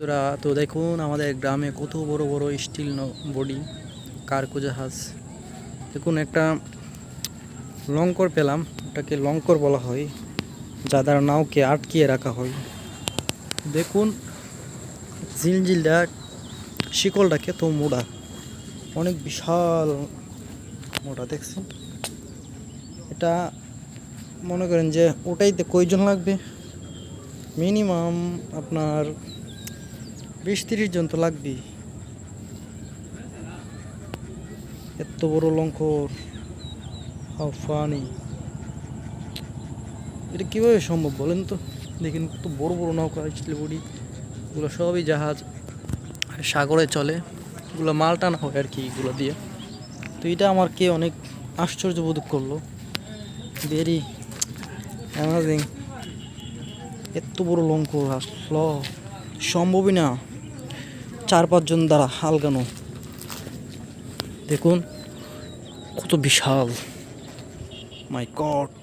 বন্ধুরা, তো দেখুন আমাদের গ্রামে কত বড় বড় স্টিল বডি কার্গো জাহাজ দেখুন, একটা লঙ্কর পেলাম, ওটাকে লঙ্কর বলা হয় যা দ্বারা নাওকে আটকিয়ে রাখা হয়। দেখুন, ঝিলঝিলটা শিকলটা তো মোটা, অনেক বিশাল মোটা, দেখছেন? এটা মনে করেন যে ওটাইতে কয়জন লাগবে? মিনিমাম আপনার বিশ তিরিশ জন তো লাগবেই। এত বড় লঙ্কর। How funny. এটা কীভাবে সম্ভব বলেন তো? দেখেন কত বড় বড় নৌকা শিলিগুড়ি এগুলো সবই জাহাজ। সাগরে চলে। এগুলো মাল টানা হয় আর কি এগুলো দিয়ে। তো এটা আমার কে অনেক আশ্চর্য বোধ করল। Very amazing. এত বড় লঙ্কর আসল। সম্ভবই না। চার পাঁচজন দ্বারা হালগানো দেখুন কত বিশাল। মাই গড